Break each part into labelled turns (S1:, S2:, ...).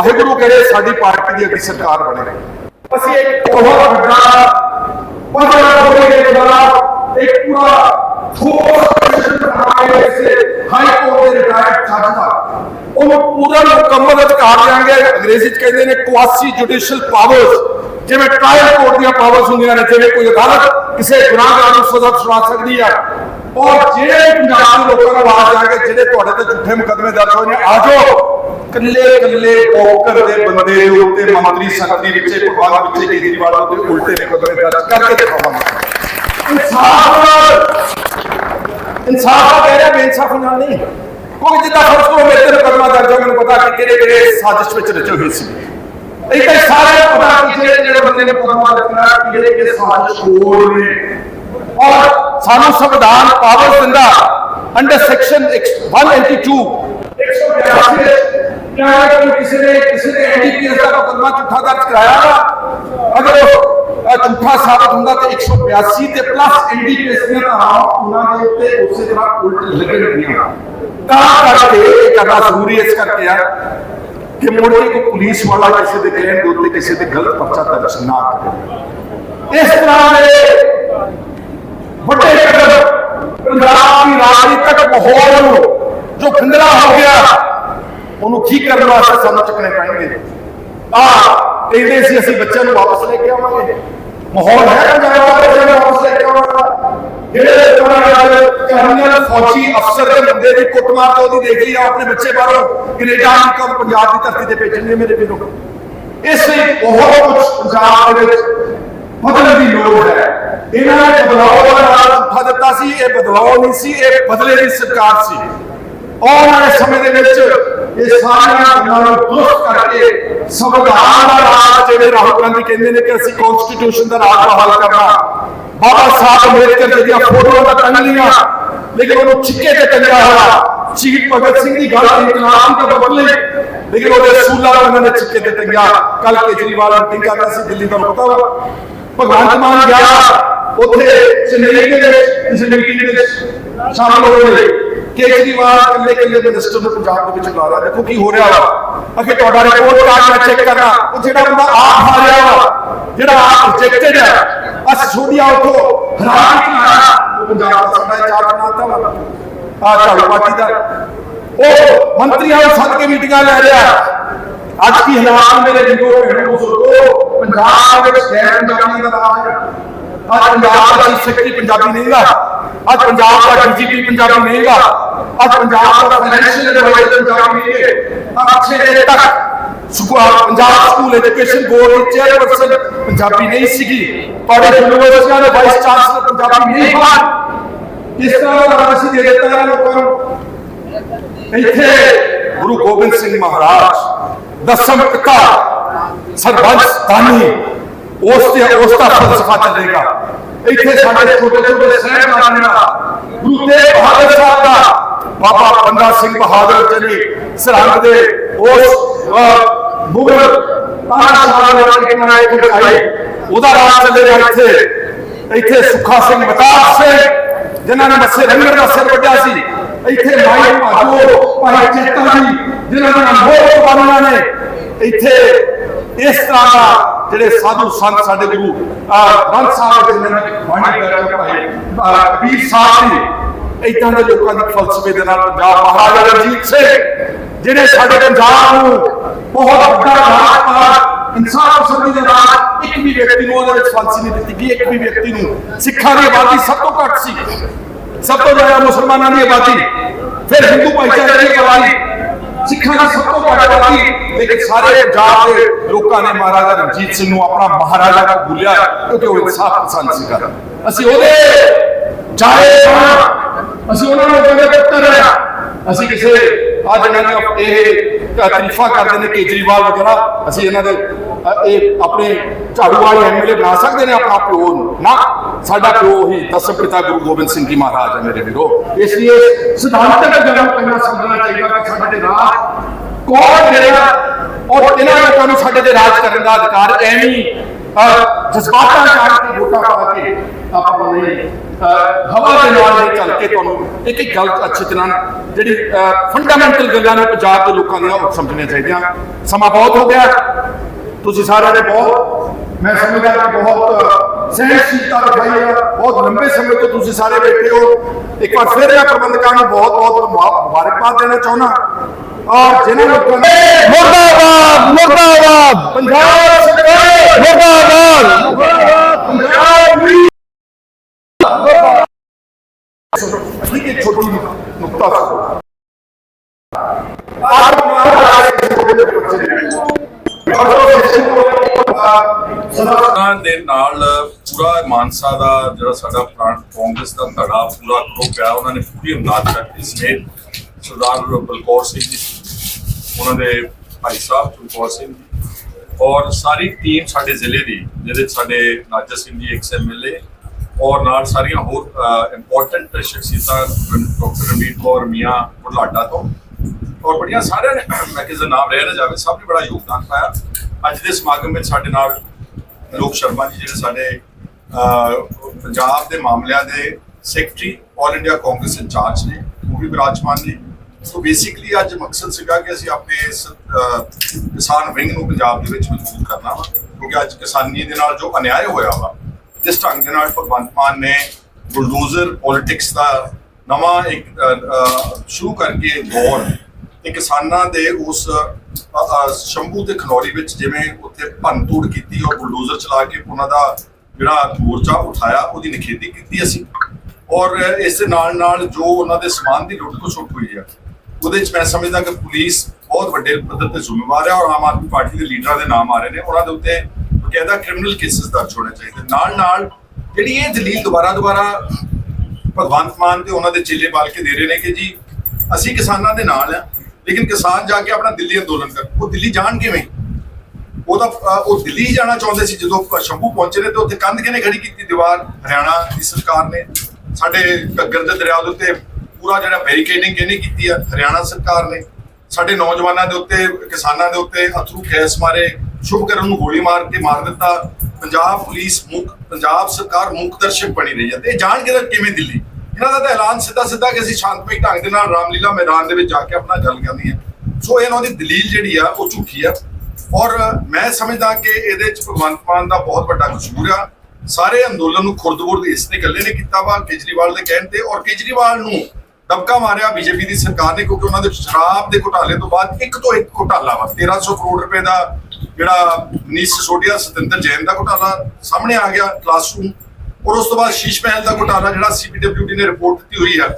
S1: ਵਾਹਿਗੁਰੂ ਕਰੇ ਸਾਡੀ ਪਾਰਟੀ ਦੀ ਅਗਲੀ ਸਰਕਾਰ ਬਣੇ ਅਸੀਂ ਇੱਕ ਬਹੁਤ ਵੱਡਾ ਪੱਧਰ ਹੋਏ ਦੇ ਖਿਲਾਫ ਇੱਕ ਪੂਰਾ ਠੋਸ ਪ੍ਰਦਰਸ਼ਨ ਬਣਾਏ ਇਸੇ ਹਾਈ ਕੋਰਟ ਦੇ ਰਿਟਾਇਰਡ ਜੱਜ ਦਾ। ਉਹਨੂੰ ਪੂਰਾ ਮੁਕੰਮਲ ਅਧਿਕਾਰ ਦਿਆਂਗੇ। ਅੰਗਰੇਜ਼ੀ ਚ ਕਹਿੰਦੇ ਨੇ ਕੁਆਸੀ ਜੁਡੀਸ਼ੀਅਲ ਪਾਵਰਸ ਜਿਵੇਂ ਟ੍ਰਾਇਲ ਕੋਰਟ ਦੀਆਂ ਪਾਵਰਸ ਹੁੰਦੀਆਂ ਨੇ, ਜਿਵੇਂ ਕੋਈ ਅਦਾਲਤ ਕਿਸੇ ਗੁਨਾਹਗਾਰ ਨੂੰ ਸਜ਼ਾ ਸੁਣਾ ਸਕਦੀ ਹੈ ਔਰ ਜਿਹੜੇ ਪੰਜਾਬ ਦੇ ਲੋਕਾਂ ਨੂੰ ਆਵਾਜ਼ ਆ ਕੇ ਜਿਹੜੇ ਤੁਹਾਡੇ ਤੇ ਝੂਠੇ ਮੁਕੱਦਮੇ ਦਰਜ ਹੋਏ ਨੇ, ਆ ਕੱਲੇ ਕੱਲੇ ਪੋਕਰ ਦੇ ਬੰਦੇ ਦੇ ਉੱਤੇ ਮੰਤਰੀ ਸੰਤਰੀ ਵਿੱਚ ਭਗਵਾਨ ਵਿੱਚ ਕੇਜਰੀਵਾਲ ਉੱਤੇ ਉਲਟੇ ਮੁਕੱਦਮੇ ਦਰਜ ਕਰਕੇ ਦਿਖਾਵਾਂਗੇ ਇਨਸਾਫ ਇਨਸਾਫ ਕਹਿ ਰਿਹਾ, ਬੇਇਨਸਾਫੀ ਨਾਲ ਨਹੀਂ। ਕੋਈ ਜਿੱਦਾਂ ਫਰਜ਼ ਕਰੋ, ਮੇਰੇ ਤੇ ਮੁਕੱਦਮਾ ਦਰਜ ਮੈਨੂੰ ਪਤਾ ਕਿ ਕਿਹੜੇ ਕਿਹੜੇ ਸਾਜ਼ਿਸ਼ ਵਿੱਚ ਰਚੇ ਹੋਏ ਸੀ। ਇਹ ਤਾਂ ਸਾਰੇ ਪਤਾ ਕਿ ਜਿਹੜੇ ਜਿਹੜੇ ਬੰਦੇ ਨੇ ਮੁਕੱਦਮਾ ਦਰਜ ਕਿ ਜਿਹੜੇ ਕਿਹੜੇ ਸਾਜ਼ਿਸ਼ ਹੋਰ ਨੇ। ਔਰ ਸਾਨੂੰ ਸੰਵਿਧਾਨ ਪਾਵਰ ਦਿੰਦਾ ਅੰਡਰ ਸੈਕਸ਼ਨ 182 182 ਕਿਹਾ ਕਿ ਕਿਸੇ ਨੇ ਕਿਸੇ ਨੇ ਐਨਡੀਪੀਐਸ ਦਾ ਮੁਕੱਦਮਾ ਝੂਠਾ ਦਰਜ ਕਰਾਇਆ ਵਾ ਅਗਰ ਉਹ ਅ, ਝੂਠਾ ਸਾਬਤ ਹੁੰਦਾ ਤੇ 182 ਤੇ ਪਲੱਸ ਐਨਡੀਪੀਐਸ ਦੀਆਂ ਧਾਰਾਵਾਂ ਉਹਨਾਂ ਦੇ ਉੱਤੇ ਉਸੇ ਤਰ੍ਹਾਂ ਉਲਟ ਲੱਗਣਗੀਆਂ ਤਾਂ ਕਰਕੇ ਇਹ ਕਰਨਾ ਜ਼ਰੂਰੀ ਇਸ ਕਰਕੇ ਆ ਕਿ ਮੁੜ ਕੇ ਕੋਈ ਪੁਲਿਸ ਵਾਲਾ ਕਿਸੇ ਦੇ ਕਹਿਣ ਦੇ ਉੱਤੇ ਕਿਸੇ ਤੇ ਗਲਤ ਪਰਚਾ ਦਰਜ ਨਾ ਕਰੇ ਇਸ ਤਰ੍ਹਾਂ ਦੇ ਵੱਡੇ ਕਦਮ ਪੰਜਾਬ ਦੀ ਰਾਜਨੀਤਿਕ ਮਾਹੌਲ ਨੂੰ ਜੋ ਖੰਡਰਾ ਹੋ ਗਿਆ, ਉਹਨੂੰ ਠੀਕ ਕਰਨ ਵਾਸਤੇ ਸਾਨੂੰ ਚੱਕਣੇ ਪੈਣਗੇ। ਆ, ਕਹਿੰਦੇ ਸੀ ਅਸੀਂ ਬੱਚਿਆਂ ਨੂੰ ਵਾਪਸ ਲੈ ਕੇ ਆਵਾਂਗੇ। ਮਾਹੌਲ ਹੈ ਪੰਜਾਬ ਦਾ ਬੱਚਿਆਂ ਨੂੰ ਵਾਪਸ ਲੈ ਕੇ ਆਵਾਂਗਾ। ਜਿਹੜੇ ਕਰਨਲ ਫੌਜੀ ਅਫਸਰ ਦੇ ਬੰਦੇ ਦੀ ਕੁੱਟਮਾਰ ਤੋਂ ਉਹਦੀ ਦੇਖ ਲਈ ਆ, ਆਪਣੇ ਬੱਚੇ ਬਾਹਰੋਂ ਕੈਨੇਡਾ, ਅਮਰੀਕਾ, ਪੰਜਾਬ ਦੀ ਧਰਤੀ ਤੇ ਭੇਜਣਗੇ ਮੇਰੇ ਵੀਰੋ ਇਸ ਲਈ ਬਹੁਤ ਕੁਝ ਪੰਜਾਬ ਦੇ ਵਿੱਚ ਬਦਲਣ ਦੀ ਲੋੜ ਹੈ। ਇਹਨਾਂ ਨੇ ਬਦਲਾਅ ਦਾ ਨਾਮ ਉਠਾ ਦਿੱਤਾ ਸੀ ਇਹ ਬਦਲਾਅ ਨਹੀਂ ਸੀ ਇਹ ਬਦਲੇ ਦੀ ਸਰਕਾਰ ਸੀ ਆਉਣ ਵਾਲੇ ਸਮੇਂ ਦੇ ਵਿੱਚ ਇਹ ਸਾਰੀਆਂ ਗੱਲਾਂ ਨੂੰ ਦੁਰਸਤ ਕਰਕੇ ਸੰਵਿਧਾਨ ਦਾ ਰਾਜ ਜਿਹੜੇ ਰਾਹੁਲ ਗਾਂਧੀ ਕਹਿੰਦੇ ਨੇ ਕਿ ਅਸੀਂ ਕਨਸਟੀਟਿਊਸ਼ਨ ਦਾ ਰਾਜ ਬਹਾਲ ਕਰਨਾ ਬਾਬਾ ਸਾਹਿਬ ਅੰਬੇਦਕਰ ਜੀ ਦੀਆਂ ਫੋਟੋਆਂ ਤਾਂ ਟੰਗ ਲੀਆਂ ਲੇਕਿਨ ਉਹਨੂੰ ਛਿੱਕੇ ਤੇ ਟੰਗਿਆ ਹੋਇਆ ਸ਼ਹੀਦ ਭਗਤ ਸਿੰਘ ਦੀ ਗੱਲ ਇਨਕਲਾਬ ਦੀ ਤਾਂ ਬਦਲੇ ਲੇਕਿਨ ਉਹਦੇ ਸੂਲਾ ਨੂੰ ਉਹਨਾਂ ਨੇ ਛਿੱਕੇ ਤੇ ਟੰਗਿਆ ਕੱਲ ਕੇਜਰੀਵਾਲ ਮੀਟਿੰਗ ਕਰਦਾ ਸੀ ਦਿੱਲੀ ਤੁਹਾਨੂੰ ਪਤਾ ਵਾ ਭਗਵੰਤ ਮਾਨ ਗਿਆ ਉੱਥੇ ਚੇਨਈ ਦੇ ਵਿੱਚ ਮੀਟਿੰਗ ਦੇ ਵਿੱਚ ਸ਼ਾਮਲ ਹੋਏ ਕੇਜਰੀਵਾਲ ਇਕੱਲੇ ਇਕੱਲੇ ਮਿਨਿਸਟਰ ਨੂੰ ਪੰਜਾਬ ਦੇ ਵਿੱਚ ਬੁਲਾ ਰਿਹਾ। ਦੇਖੋ ਕੀ ਹੋ ਰਿਹਾ ਵਾ। ਅਖੇ ਤੁਹਾਡਾ ਰਿਪੋਰਟ ਕਾਰਡ ਮੈਂ ਚੈੱਕ ਕਰਨਾ। ਉਹ ਜਿਹੜਾ ਬੰਦਾ ਆਪ ਆ ਰਿਹਾ ਵਾ ਜਿਹੜਾ ਆਪ ਰਿਜੈਕਟਡ ਹੈ ਅਸ ਛੋੜਿਆ ਉਥੋਂ ਹਰਾਮ ਉਹ ਪੰਜਾਬ ਦਾ ਸਾਡਾ ਚਾਰ ਬਣਾਤਾ ਵਾ। ਆ ਝਾੜੂ ਪਾਰਟੀ ਦਾ। ਉਹ ਮੰਤਰੀਆਂ ਨੂੰ ਸੱਦ ਕੇ ਮੀਟਿੰਗਾਂ ਲੈ ਰਿਹਾ। ਅੱਜ ਕੀ ਹਾਲਾਤ ਮੇਰੇ ਜਿੰਦੋ ਭੈਣੋ ਬਜ਼ੁਰਗੋ ਪੰਜਾਬ ਦੇ ਵਿੱਚ ਗੈਰ ਪੰਜਾਬੀਆਂ ਦਾ ਰਾਜ ਹੈ ਅੱਜ ਪੰਜਾਬ ਦਾ ਚੀਫ ਸੈਕਟਰੀ ਪੰਜਾਬੀ ਨਹੀਂਗਾ ਅੱਜ ਪੰਜਾਬ ਦਾ ਡੀਜੀਪੀ ਪੰਜਾਬੀ ਨਹੀਂਗਾ ਅੱਜ ਪੰਜਾਬ ਦਾ ਫਾਈਨੈਂਸ਼ੀਅਲ ਐਡਵਾਈਜ਼ਰ ਪੰਜਾਬੀ ਨਹੀਂ ਹੈ ਅੱਛੇ ਦੇ ਤੱਕ school Punjab school education board ਦੀ ਚੇਅਰਪਰਸਨ ਪੰਜਾਬੀ ਨਹੀਂ ਸੀਗੀ ਪਰ ਯੂਨੀਵਰਸਿਟੀਆਂ ਦੇ ਵਾਈਸ ਚਾਂਸਲਰ ਪੰਜਾਬੀ ਨਹੀਂ ਹਨ ਇਸ ਤਰ੍ਹਾਂ ਦਾ ਰਾਜ ਅਸੀਂ ਦੇ ਦਿੱਤਾ ਹੈ ਲੋਕਾਂ ਨੂੰ ਇੱਥੇ ਗੁਰੂ ਗੋਬਿੰਦ ਸਿੰਘ ਮਹਾਰਾਜ ਦਸਮ ਪਿਤਾ ਸਰਬੰਸ ਦਾਨੀ ਉਸ ਤੇ ਉਸ ਦਾ ਫਲਸਫਾ ਚੱਲੇਗਾ ਇੱਥੇ ਸਾਡੇ ਛੋਟੇ ਛੋਟੇ ਸਹਿਬਾਨਾਂ ਦਾ ਗੁਰੂ ਤੇਗ ਬਹਾਦਰ ਸਾਹਿਬ ਦਾ ਬਾਬਾ ਬੰਦਾ ਸਿੰਘ ਬਹਾਦਰ ਜੀ ਸਰਹੰਦ ਦੇ ਉਸ ਮੁਗਲ ਤਾਨਾਸ਼ਾਹ ਦੇ ਨਾਲ ਕਿੰਨਾ ਇੱਕ ਦਿਖਾਈ ਉਹਦਾ ਰਾਜ ਚੱਲੇ ਰਿਹਾ ਇੱਥੇ ਇੱਥੇ ਸੁੱਖਾ ਸਿੰਘ ਮਤਾਬ ਸਿੰਘ ਜਿਨ੍ਹਾਂ ਨੇ ਮੱਸੇ ਰੰਗੜ ਦਾ ਸਿਰ ਵੱਢਿਆ ਸੀ ਇੱਥੇ ਮਾਈ ਭਾਜੋ ਭਾਈ ਚੇਤਾ ਜੀ, ਜਿਨ੍ਹਾਂ ਨੇ ਮੋਹ ਬਾਨੀਆਂ ਨੇ ਇੱਥੇ ਇਸ ਤਰ੍ਹਾਂ ਦਾ ਜਿਹੜੇ ਸਾਧੂ ਸੰਤ ਸਾਡੇ ਗੁਰੂ ਗ੍ਰੰਥ ਸਾਹਿਬ ਦੇ ਜਿਨ੍ਹਾਂ ਨੇ ਬਾਣੀ ਕਰਕੇ ਭਾਈ ਕਬੀਰ ਸਾਹਿਬ ਜੀ, ਇਦਾਂ ਦੇ ਲੋਕਾਂ ਦੇ ਫਲਸਫੇ ਦੇ ਨਾਲ ਪੰਜਾਬ ਮਹਾਰਾਜਾ ਰਣਜੀਤ ਸਿੰਘ, ਜਿਹੜੇ ਸਾਡੇ ਪੰਜਾਬ ਨੂੰ ਬਹੁਤ ਵੱਡਾ ਰਾਜ ਇਨਸਾਫ ਪਸੰਦੀ ਦੇ ਨਾਲ ਇੱਕ ਵੀ ਵਿਅਕਤੀ ਨੂੰ ਉਹਦੇ ਵਿੱਚ ਫਾਂਸੀ ਨਹੀਂ ਦਿੱਤੀ ਗਈ, ਇੱਕ ਵੀ ਵਿਅਕਤੀ ਨੂੰ ਸਿੱਖਾਂ ਦੀ ਆਬਾਦੀ ਸਭ ਤੋਂ ਘੱਟ ਸੀ। ਸਭ ਤੋਂ ਜ਼ਿਆਦਾ ਮੁਸਲਮਾਨਾਂ ਦੀ ਆਬਾਦੀ ਫਿਰ ਹਿੰਦੂ ਭਾਈਚਾਰੇ ਦੀ ਆਬਾਦੀ ਸਿੱਖਾਂ ਦੀ ਸਭ ਤੋਂ ਘੱਟ ਆਬਾਦੀ ਲੇਕਿਨ ਸਾਰੇ ਪੰਜਾਬ ਦੇ ਲੋਕਾਂ ਨੇ ਮਹਾਰਾਜਾ ਰਣਜੀਤ ਸਿੰਘ ਨੂੰ ਆਪਣਾ ਮਹਾਰਾਜਾ ਦਾ ਬੁਲਿਆ ਕਿਉਂਕਿ ਉਹ ਇਨਸਾਫ ਪਸੰਦ ਸੀਗਾ ਅਸੀਂ ਉਹਦੇ ਜਾਏ ਹਾਂ ਅਸੀਂ ਉਹਨਾਂ ਨੂੰ ਕਹਿੰਦੇ ਪੁੱਤਰ ਆ ਅਸੀਂ ਕਿਸੇ ਅੱਜ ਇਹਨਾਂ ਨੇ ਇਹ ਤਾਰੀਫਾਂ ਕਰਦੇ ਨੇ ਕੇਜਰੀਵਾਲ ਵਗੈਰਾ ਅਸੀਂ ਇਹਨਾਂ ਦੇ ਅ, ਇਹ ਆਪਣੇ ਝਾੜੂ ਵਾਲੇ ਐਮਐਲਏ ਬਣਾ ਸਕਦੇ ਨੇ ਆਪਣਾ ਪਿਓ ਨੂੰ? ਨਾ, ਸਾਡਾ ਪਿਓ ਹੀ ਦਸਮ ਪਿਤਾ ਗੁਰੂ ਗੋਬਿੰਦ ਸਿੰਘ ਜੀ ਮਹਾਰਾਜ ਹੈ ਮੇਰੇ ਵੀਰੋ। ਇਸ ਲਈ ਸਿਧਾਂਤਕ ਜਨਮ ਪਹਿਲਾਂ ਸਮਝਣਾ ਚਾਹੀਦਾ ਕਿ ਸਾਡੇ ਰਾਜ ਕੌਣ ਦੇਗਾ ਔਰ ਇਹਨਾਂ ਲੋਕਾਂ ਨੂੰ ਸਾਡੇ ਤੇ ਰਾਜ ਕਰਨ ਦਾ ਅਧਿਕਾਰ ਐਵੇਂ ਜਜ਼ਬਾਤਾਂ ਚਾੜ ਕੇ ਵੋਟਾਂ ਪਾ ਕੇ ਆਪਾਂ ਨੂੰ ਹਵਾ ਦੇ ਨਾਲ ਨਹੀਂ ਚੱਲ ਕੇ ਤੁਹਾਨੂੰ ਇੱਕ ਇੱਕ ਗੱਲ ਅੱਛੀ ਤਰ੍ਹਾਂ ਜਿਹੜੀ ਫੰਡਾਮੈਂਟਲ ਗੱਲਾਂ ਨੇ ਪੰਜਾਬ ਦੇ ਲੋਕਾਂ ਦੀਆਂ ਉਹ ਸਮਝਣੀਆਂ ਚਾਹੀਦੀਆਂ। ਸਮਾਂ ਬਹੁਤ ਹੋ ਗਿਆ। ਤੁਸੀਂ ਸਾਰਿਆਂ ਨੇ ਬਹੁਤ ਮੈਂ ਸਮਝਦਾ ਕਿ ਬਹੁਤ ਸਹਿਣਸ਼ੀਲਤਾ ਦਿਖਾਈ ਹੈ ਬਹੁਤ ਲੰਬੇ ਸਮੇਂ ਤੋਂ ਤੁਸੀਂ ਸਾਰੇ ਬੈਠੇ ਹੋ ਇੱਕ ਵਾਰ ਫਿਰ ਮੈਂ ਪ੍ਰਬੰਧਕਾਂ ਨੂੰ ਬਹੁਤ ਬਹੁਤ ਮੁਬਾ- ਮੁਬਾਰਕਬਾਦ ਦੇਣਾ ਚਾਹੁੰਦਾ ਔਰ ਜਿਨ੍ਹਾਂ ਲੋਕਾਂ ਨੇ
S2: ਮੁਰਦਾਬਾਦ ਮੁਰਦਾਬਾਦ
S1: ਪੰਜਾਬ ਸਰਕਾਰ
S2: ਮੁਰਦਾਬਾਦ
S1: ਪੰਜਾਬ ਵੀ ਠੀਕ ਹੈ ਛੋਟੀ ਨੁਕਤਾ ਆਪ
S3: ਉਹਨਾਂ ਦੇ ਨਾਲ ਪੂਰਾ ਮਾਨਸਾ ਦਾ ਜਿਹੜਾ ਸਾਡਾ ਪ੍ਰਾਂਤ, ਕਾਂਗਰਸ ਦਾ ਧੜਾ ਪੂਰਾ ਗਰੁੱਪ ਆ ਉਹਨਾਂ ਨੇ ਪੂਰੀ ਇਮਦਾਦ ਕਰਤੀ ਸਮੇਤ ਸਰਦਾਰ ਬਲਕੌਰ ਸਿੰਘ ਜੀ, ਉਹਨਾਂ ਦੇ ਭਾਈ ਸਾਹਿਬ ਚਮਕੌਰ ਸਿੰਘ ਔਰ ਸਾਰੀ ਟੀਮ ਸਾਡੇ ਜ਼ਿਲ੍ਹੇ ਦੀ, ਜਿਹਦੇ ਸਾਡੇ ਨਾਜਰ ਸਿੰਘ ਜੀ ਐਕਸ ਐਮਐਲਏ ਔਰ ਨਾਲ ਸਾਰੀਆਂ ਹੋਰ ਇੰਪੋਰਟੈਂਟ ਸ਼ਖਸੀਅਤਾਂ, ਡਾਕਟਰ ਰਣਵੀਰ ਕੌਰ, ਮੀਆਂ ਬੁਢਲਾਡਾ ਤੋਂ ਔਰ ਬੜੀਆਂ ਸਾਰਿਆਂ ਨੇ, ਮੈਂ ਕਿਸੇ ਦਾ ਨਾਮ ਰਹਿ ਨਾ ਜਾਵੇ, ਸਭ ਨੇ ਬੜਾ ਯੋਗਦਾਨ ਪਾਇਆ। ਅੱਜ ਦੇ ਸਮਾਗਮ ਵਿੱਚ ਸਾਡੇ ਨਾਲ ਲੋਕ ਸ਼ਰਮਾ ਜੀ, ਜਿਹੜੇ ਸਾਡੇ ਪੰਜਾਬ ਦੇ ਮਾਮਲਿਆਂ ਦੇ secretary all India Congress incharge ਨੇ, ਉਹ ਵੀ ਵਿਰਾਜਮਾਨ ਨੇ। ਸੋ ਬੇਸਿਕਲੀ ਅੱਜ ਮਕਸਦ ਸੀਗਾ ਕਿ ਅਸੀਂ ਆਪਣੇ ਇਸ ਕਿਸਾਨ ਵਿੰਗ ਨੂੰ ਪੰਜਾਬ ਦੇ ਵਿੱਚ ਮਜ਼ਬੂਤ ਕਰਨਾ ਵਾ, ਕਿਉਂਕਿ ਅੱਜ ਕਿਸਾਨੀ ਦੇ ਨਾਲ ਜੋ ਅਨਿਆਏ ਹੋਇਆ ਵਾ, ਜਿਸ ਢੰਗ ਦੇ ਨਾਲ ਭਗਵੰਤ ਮਾਨ ਨੇ ਬੁਲਡੋਜ਼ਰ ਪੋਲਿਟਿਕਸ ਦਾ ਨਵਾਂ ਇੱਕ ਸ਼ੁਰੂ ਕਰਕੇ ਦੌਰ ਤੇ ਕਿਸਾਨਾਂ ਦੇ ਉਸ ਸ਼ੰਭੂ ਤੇ ਖਨੌਰੀ ਵਿੱਚ ਜਿਵੇਂ ਉੱਥੇ ਭੰਨਤੋੜ ਕੀਤੀ ਔਰ ਬੁਲਡੋਜ਼ਰ ਚਲਾ ਕੇ ਉਹਨਾਂ ਦਾ ਜਿਹੜਾ ਮੋਰਚਾ ਉਠਾਇਆ, ਉਹਦੀ ਨਿਖੇਧੀ ਕੀਤੀ ਅਸੀਂ। ਔਰ ਇਸ ਦੇ ਨਾਲ ਨਾਲ ਜੋ ਉਹਨਾਂ ਦੇ ਸਮਾਨ ਦੀ ਲੁੱਟ ਖਸੁੱਟ ਹੋਈ ਹੈ ਉਹਦੇ ਚ ਮੈਂ ਸਮਝਦਾ ਕਿ ਪੁਲਿਸ ਬਹੁਤ ਵੱਡੇ ਪੱਧਰ ਤੇ ਜ਼ਿੰਮੇਵਾਰ ਹੈ ਔਰ ਆਮ ਆਦਮੀ ਪਾਰਟੀ ਦੇ ਲੀਡਰਾਂ ਦੇ ਨਾਮ ਆ ਰਹੇ ਨੇ। ਉਹਨਾਂ ਦੇ ਉੱਤੇ ਬਕਾਇਦਾ ਕ੍ਰਿਮੀਨਲ ਕੇਸਸ ਦਰਜ ਹੋਣੇ ਚਾਹੀਦੇ। ਨਾਲ ਨਾਲ ਜਿਹੜੀ ਇਹ ਦਲੀਲ ਦੁਬਾਰਾ ਦੁਬਾਰਾ ਭਗਵੰਤ ਮਾਨ ਤੇ ਉਹਨਾਂ ਦੇ ਚੇਲੇ ਬਾਲ ਕੇ ਦੇ ਰਹੇ ਨੇ ਕਿ ਜੀ, ਅਸੀਂ ਕਿਸਾਨਾਂ ਦੇ ਨਾਲ ਆ ਲੇਕਿਨ ਕਿਸਾਨ ਜਾ ਕੇ ਆਪਣਾ ਦਿੱਲੀ ਅੰਦੋਲਨ ਕਰ ਉਹ ਦਿੱਲੀ ਜਾਣ ਕਿਵੇਂ? ਉਹ ਤਾਂ ਉਹ ਦਿੱਲੀ ਜਾਣਾ ਚਾਹੁੰਦੇ ਸੀ ਜਦੋਂ ਸ਼ੰਭੂ ਪਹੁੰਚੇ ਨੇ ਤੇ ਉੱਥੇ ਕੰਧ ਕਿਹਨੇ ਖੜੀ ਕੀਤੀ? ਦੀਵਾਰ ਹਰਿਆਣਾ ਦੀ ਸਰਕਾਰ ਨੇ। ਸਾਡੇ ਘੱਗਰ ਦੇ ਦਰਿਆ ਦੇ ਉੱਤੇ ਪੂਰਾ ਜਿਹੜਾ ਬੈਰੀਕੇਡਿੰਗ ਕਿਹਨੇ ਕੀਤੀ ਆ? ਹਰਿਆਣਾ ਸਰਕਾਰ ਨੇ। ਸਾਡੇ ਨੌਜਵਾਨਾਂ ਦੇ ਉੱਤੇ, ਕਿਸਾਨਾਂ ਦੇ ਉੱਤੇ ਅਥਰੂ ਗੈਸ ਮਾਰੇ। ਸ਼ੁਭਕਰਨ ਨੂੰ ਗੋਲੀ ਮਾਰ ਕੇ ਮਾਰ ਦਿੱਤਾ। ਪੰਜਾਬ ਪੁਲਿਸ ਮੁੱਖ, ਪੰਜਾਬ ਸਰਕਾਰ ਮੁੱਖ ਬਣੀ ਰਹੀ ਹੈ ਤੇ ਇਹ ਜਾਣ ਕੇ ਕਿਵੇਂ ਦਿੱਲੀ? ਇਹਨਾਂ ਦਾ ਤਾਂ ਐਲਾਨ ਸਿੱਧਾ ਸਿੱਧਾ ਕਿ ਅਸੀਂ ਸ਼ਾਂਤਮਈ ਢੰਗ ਦੇ ਨਾਲ ਰਾਮਲੀਲਾ ਮੈਦਾਨ ਦੇ ਵਿੱਚ ਜਾ ਕੇ ਆਪਣਾ ਗੱਲ ਕਰਨੀ ਹੈ। ਸੋ ਇਹਨਾਂ ਦੀ ਦਲੀਲ ਜਿਹੜੀ ਆ, ਉਹ ਝੂਠੀ ਆ। ਔਰ ਮੈਂ ਸਮਝਦਾ ਕਿ ਇਹਦੇ ਚ ਭਗਵੰਤ ਮਾਨ ਦਾ ਬਹੁਤ ਵੱਡਾ ਕਸੂਰ ਆ। ਸਾਰੇ ਅੰਦੋਲਨ ਨੂੰ ਖੁਰਦਬੁਰਦ ਇਸ ਨੇ ਇਕੱਲੇ ਨੇ ਕੀਤਾ ਵਾ, ਕੇਜਰੀਵਾਲ ਦੇ ਕਹਿਣ ਤੇ। ਔਰ ਕੇਜਰੀਵਾਲ ਨੂੰ ਦਬਕਾ ਮਾਰਿਆ ਬੀਜੇਪੀ ਦੀ ਸਰਕਾਰ ਨੇ, ਕਿਉਂਕਿ ਉਹਨਾਂ ਦੇ ਸ਼ਰਾਬ ਦੇ ਘੁਟਾਲੇ ਤੋਂ ਬਾਅਦ ਇੱਕ ਤੋਂ ਇੱਕ ਘੁਟਾਲਾ ਵਾ। 1300 ਕਰੋੜ ਰੁਪਏ ਦਾ ਜਿਹੜਾ ਮਨੀਸ਼ ਸਿਸੋਦੀਆ, ਸਤਿੰਦਰ ਜੈਨ ਦਾ ਘੁਟਾਲਾ ਸਾਹਮਣੇ ਆ ਗਿਆ ਕਲਾਸਰੂਮ ਔਰ ਉਸ ਤੋਂ ਬਾਅਦ ਸ਼ੀਸ਼ ਮਹਿਲ ਦਾ ਘੁਟਾਲਾ ਜਿਹੜਾ ਸੀਪੀਡਬਲਿਊਡੀ ਨੇ ਰਿਪੋਰਟ ਦਿੱਤੀ ਹੋਈ ਹੈ,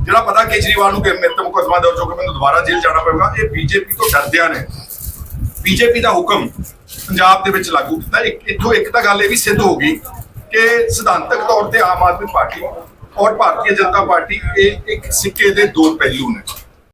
S3: ਜਿਹੜਾ ਪਤਾ ਕੇਜਰੀਵਾਲ ਨੂੰ ਕਿ ਮੇਰੇ ਤੇ ਮੁਕੱਦਮਾ ਦਰਜ ਹੋ ਕੇ ਮੈਨੂੰ ਦੁਬਾਰਾ ਜੇਲ੍ਹ ਜਾਣਾ ਪਵੇਗਾ, ਇਹ ਬੀਜੇਪੀ ਤੋਂ ਡਰਦਿਆਂ ਨੇ। ਬੀਜੇਪੀ ਦਾ ਹੁਕਮ ਪੰਜਾਬ ਦੇ ਵਿੱਚ ਲਾਗੂ ਕੀਤਾ। ਇੱਥੋਂ ਇੱਕ ਤਾਂ ਗੱਲ ਇਹ ਵੀ ਸਿੱਧ ਹੋ ਗਈ ਕਿ ਸਿਧਾਂਤਕ ਤੌਰ ਤੇ ਆਮ ਆਦਮੀ ਪਾਰਟੀ ਔਰ ਭਾਰਤੀ ਜਨਤਾ ਪਾਰਟੀ ਇਹ ਇੱਕ ਸਿੱਕੇ ਦੇ ਦੋ ਪਹਿਲੂ ਨੇ।